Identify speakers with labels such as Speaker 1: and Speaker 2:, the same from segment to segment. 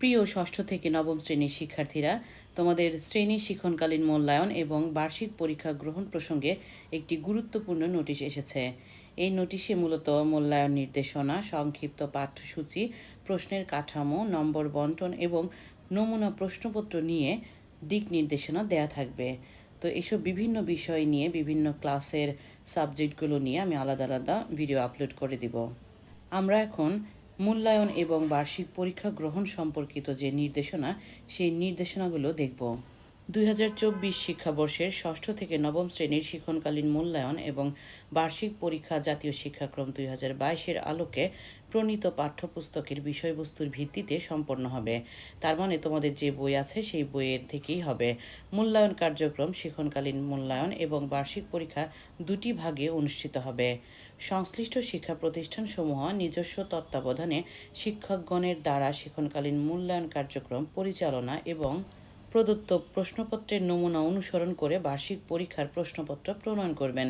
Speaker 1: প্রিয় ষষ্ঠ থেকে নবম শ্রেণির শিক্ষার্থীরা, তোমাদের শ্রেণি শিক্ষণকালীন মূল্যায়ন এবং বার্ষিক পরীক্ষা গ্রহণ প্রসঙ্গে একটি গুরুত্বপূর্ণ নোটিশ এসেছে। এই নোটিশে মূলত মূল্যায়ন নির্দেশনা, সংক্ষিপ্ত পাঠ্যসূচি, প্রশ্নের কাঠামো, নম্বর বন্টন এবং নমুনা প্রশ্নপত্র নিয়ে দিক নির্দেশনা দেয়া থাকবে। তো এসব বিভিন্ন বিষয় নিয়ে বিভিন্ন ক্লাসের সাবজেক্টগুলো নিয়ে আমি আলাদা আলাদা ভিডিও আপলোড করে দিব। আমরা এখন মূল্যায়ন এবং বার্ষিক পরীক্ষা গ্রহণ সম্পর্কিত যে নির্দেশনা সেই নির্দেশনাগুলো দেখব। দুই হাজার চব্বিশ শিক্ষাবর্ষের ষষ্ঠ থেকে নবম শ্রেণির শিক্ষণকালীন মূল্যায়ন এবং বার্ষিক পরীক্ষা জাতীয় শিক্ষাক্রম দুই হাজার বাইশের আলোকে প্রণীত পাঠ্যপুস্তকের বিষয়বস্তুর ভিত্তিতে সম্পন্ন হবে। তার মানে তোমাদের যে বই আছে সেই বইয়ের থেকেই হবে। মূল্যায়ন কার্যক্রম, শিক্ষণকালীন মূল্যায়ন এবং বার্ষিক পরীক্ষা দুটি ভাগে অনুষ্ঠিত হবে। সংশ্লিষ্ট শিক্ষা প্রতিষ্ঠানসমূহ নিজস্ব তত্ত্বাবধানে শিক্ষকগণের দ্বারা শিক্ষণকালীন মূল্যায়ন কার্যক্রম পরিচালনা এবং প্রদত্ত প্রশ্নপত্রের নমুনা অনুসরণ করে বার্ষিক পরীক্ষার প্রশ্নপত্র প্রণয়ন করবেন।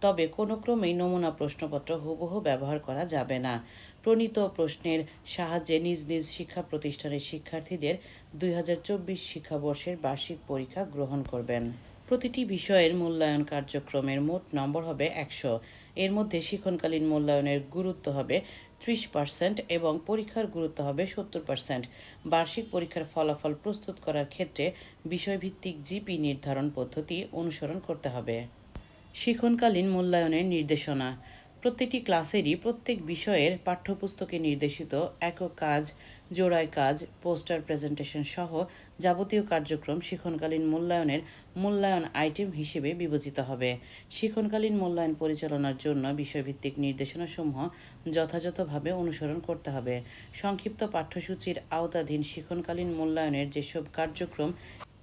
Speaker 1: তবে কোনো ক্রমেই নমুনা প্রশ্নপত্র হুবহু ব্যবহার করা যাবে না। প্রণীত প্রশ্নের সাহায্যে নিজ নিজ শিক্ষা প্রতিষ্ঠানের শিক্ষার্থীদের দুই হাজার চব্বিশ শিক্ষাবর্ষের বার্ষিক পরীক্ষা গ্রহণ করবেন। প্রতিটি বিষয়ের মূল্যায়ন কার্যক্রমের মোট নম্বর হবে একশো। এর মধ্যে শিক্ষণকালীন মূল্যায়নের গুরুত্ব হবে ত্রিশ পার্সেন্ট এবং পরীক্ষার গুরুত্ব হবে সত্তর পার্সেন্ট বার্ষিক পরীক্ষার ফলাফল প্রস্তুত করার ক্ষেত্রে বিষয়ভিত্তিক জিপি নির্ধারণ পদ্ধতি অনুসরণ করতে হবে। শিক্ষণকালীন মূল্যায়নের নির্দেশনা। প্রতিটি ক্লাসেরই প্রত্যেক বিষয়ের পাঠ্যপুস্তকে নির্দেশিত একক কাজ জোড়ায় কাজ, পোস্টার প্রেজেন্টেশন সহ যাবতীয় কার্যক্রম শিক্ষণকালীন মূল্যায়নের মূল্যায়ন আইটেম হিসেবে বিবেচিত হবে। শিক্ষণকালীন মূল্যায়ন পরিচালনার জন্য বিষয়ভিত্তিক নির্দেশনাসমূহ যথাযথভাবে অনুসরণ করতে হবে। সংক্ষিপ্ত পাঠ্যসূচির আওতাধীন শিক্ষণকালীন মূল্যায়নের যেসব কার্যক্রম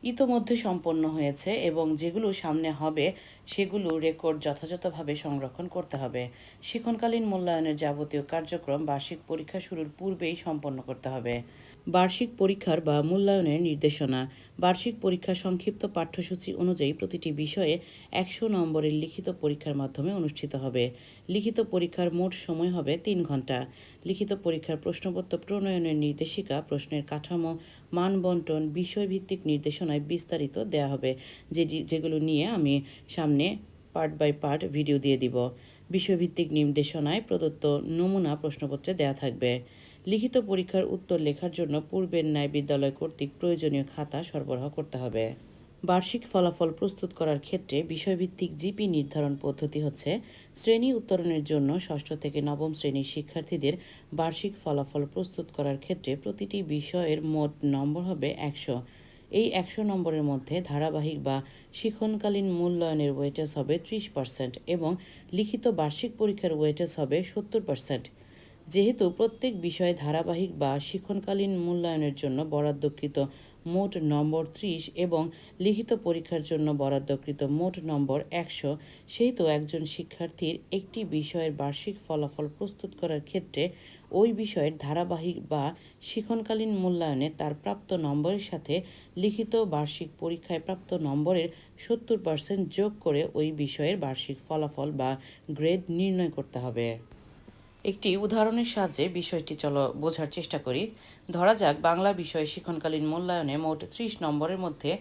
Speaker 1: ইতোমধ্যে সম্পন্ন হয়েছে এবং যেগুলো সামনে হবে, সেগুলো রেকর্ড যথাযথভাবে সংরক্ষণ করতে হবে। শিক্ষণকালীন মূল্যায়নের যাবতীয় কার্যক্রম বার্ষিক পরীক্ষা শুরুর পূর্বেই সম্পন্ন করতে হবে। বার্ষিক পরীক্ষার বা মূল্যায়নের নির্দেশনা। বার্ষিক পরীক্ষা সংক্ষিপ্ত পাঠ্যসূচি অনুযায়ী প্রতিটি বিষয়ে একশো নম্বরের লিখিত পরীক্ষার মাধ্যমে অনুষ্ঠিত হবে। লিখিত পরীক্ষার মোট সময় হবে তিন ঘণ্টা। লিখিত পরীক্ষার প্রশ্নপত্র প্রণয়নের নির্দেশিকা, প্রশ্নের কাঠামো মান বন্টন বিষয়ভিত্তিক নির্দেশনায় বিস্তারিত দেয়া হবে, যেটি যেগুলো নিয়ে আমি সামনে পার্ট বাই পার্ট ভিডিও দিয়ে দিব। বিষয়ভিত্তিক নির্দেশনায় প্রদত্ত নমুনা প্রশ্নপত্রে দেয়া থাকবে। লিখিত পরীক্ষার উত্তর লেখার জন্য পূর্বের ন্যায় বিদ্যালয় কর্তৃক প্রয়োজনীয় খাতা সরবরাহ করতে হবে। বার্ষিক ফলাফল প্রস্তুত করার ক্ষেত্রে বিষয়ভিত্তিক জিপি নির্ধারণ পদ্ধতি হচ্ছে শ্রেণি উত্তরণের জন্য ষষ্ঠ থেকে নবম শ্রেণির শিক্ষার্থীদের বার্ষিক ফলাফল প্রস্তুত করার ক্ষেত্রে প্রতিটি বিষয়ের মোট নম্বর হবে একশো। এই একশো নম্বরের মধ্যে ধারাবাহিক বা শিক্ষণকালীন মূল্যায়নের ওয়েটেজ হবে ত্রিশ পার্সেন্ট এবং লিখিত বার্ষিক পরীক্ষার ওয়েটেজ হবে সত্তর পার্সেন্ট। যেহেতু প্রত্যেক বিষয়ে ধারাবাহিক বা শিক্ষণকালীন মূল্যায়নের জন্য বরাদ্দকৃত মোট নম্বর ত্রিশ এবং লিখিত পরীক্ষার জন্য বরাদ্দকৃত মোট নম্বর একশো, সেহেতু একজন শিক্ষার্থীর একটি বিষয়ের বার্ষিক ফলাফল প্রস্তুত করার ক্ষেত্রে ওই বিষয়ের ধারাবাহিক বা শিক্ষণকালীন মূল্যায়নে তার প্রাপ্ত নম্বরের সাথে লিখিত বার্ষিক পরীক্ষায় প্রাপ্ত নম্বরের সত্তর পার্সেন্ট যোগ করে ওই বিষয়ের বার্ষিক ফলাফল বা গ্রেড নির্ণয় করতে হবে। একটি উদাহরণের সাহায্যে বিষয়টি চলো বোঝার চেষ্টা করি। ধরা যাক, বাংলা বিষয়ে শিক্ষণকালীন মূল্যায়নে মোট ত্রিশ নম্বরের মধ্যে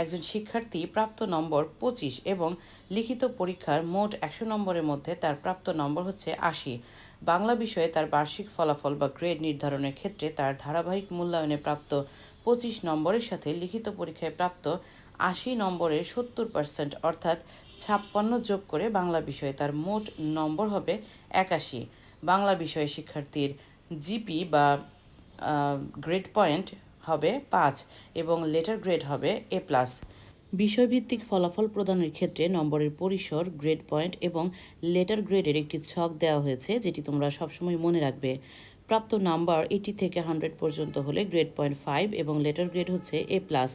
Speaker 1: একজন শিক্ষার্থী প্রাপ্ত নম্বর পঁচিশ এবং লিখিত পরীক্ষার মোট একশো নম্বরের মধ্যে তার প্রাপ্ত নম্বর হচ্ছে আশি। বাংলা বিষয়ে তার বার্ষিক ফলাফল বা গ্রেড নির্ধারণের ক্ষেত্রে তার ধারাবাহিক মূল্যায়নে প্রাপ্ত পঁচিশ নম্বরের সাথে লিখিত পরীক্ষায় প্রাপ্ত আশি নম্বরের সত্তর পার্সেন্ট অর্থাৎ ছাপ্পান্ন যোগ করে বাংলা বিষয়ে তার মোট নম্বর হবে একাশি। বাংলা বিষয় শিক্ষার্থীর জিপি বা গ্রেড পয়েন্ট হবে পাঁচ এবং লেটার গ্রেড হবে এ প্লাস বিষয়ভিত্তিক ফলাফল প্রদানের ক্ষেত্রে নম্বরের পরিসর গ্রেড পয়েন্ট এবং লেটার গ্রেডের একটি ছক দেওয়া হয়েছে, যেটি তোমরা সবসময় মনে রাখবে। প্রাপ্ত নাম্বার এইটি থেকে হান্ড্রেড পর্যন্ত হলে গ্রেড পয়েন্ট ফাইভ এবং লেটার গ্রেড হচ্ছে এ প্লাস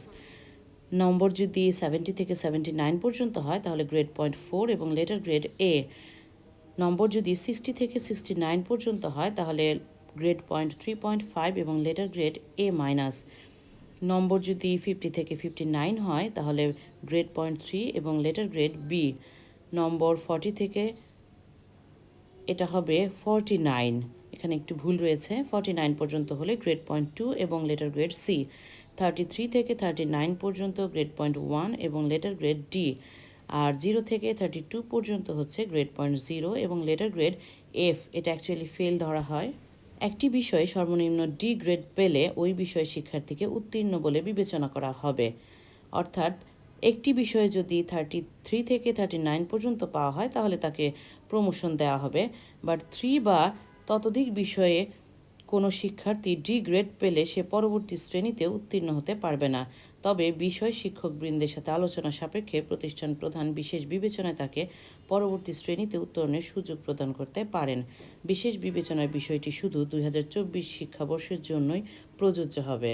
Speaker 1: নম্বর যদি সেভেন্টি থেকে সেভেন্টি নাইন পর্যন্ত হয়, তাহলে গ্রেড পয়েন্ট ফোর এবং লেটার গ্রেড এ নম্বর যদি সিক্সটি থেকে সিক্সটি নাইন পর্যন্ত হয়, তাহলে grade point three point five এবং letter grade A minus number যদি ফিফটি থেকে ফিফটি নাইন হয়, তাহলে গ্রেড পয়েন্ট থ্রি এবং letter grade B number forty থেকে, এটা হবে ফর্টি নাইন এখানে একটু ভুল রয়েছে। ফর্টি নাইন পর্যন্ত হলে গ্রেড পয়েন্ট টু এবং letter grade C thirty three থেকে থার্টি নাইন পর্যন্ত গ্রেড পয়েন্ট ওয়ান এবং লেটার গ্রেড ডি আর জিরো থেকে থার্টি টু পর্যন্ত হচ্ছে গ্রেড পয়েন্ট জিরো এবং লেটার গ্রেড এফ এটা অ্যাকচুয়ালি ফেল ধরা হয়। একটি বিষয়ে সর্বনিম্ন ডি গ্রেড পেলে ওই বিষয়ে শিক্ষার্থীকে উত্তীর্ণ বলে বিবেচনা করা হবে। অর্থাৎ একটি বিষয়ে যদি থার্টি থ্রি থেকে থার্টি নাইন পর্যন্ত পাওয়া হয়, তাহলে তাকে প্রমোশন দেওয়া হবে। বাট থ্রি বা ততোধিক বিষয়ে কোনো শিক্ষার্থী ডি গ্রেড পেলে সে পরবর্তী শ্রেণীতে উত্তীর্ণ হতে পারবে না। তবে বিষয় শিক্ষকবৃন্দের সাথে আলোচনা সাপেক্ষে প্রতিষ্ঠান প্রধান বিশেষ বিবেচনায় তাকে পরবর্তী শ্রেণীতে উত্তরণের সুযোগ প্রদান করতে পারেন। বিশেষ বিবেচনার বিষয়টি শুধু দুই হাজার চব্বিশ শিক্ষাবর্ষের জন্যই প্রযোজ্য হবে।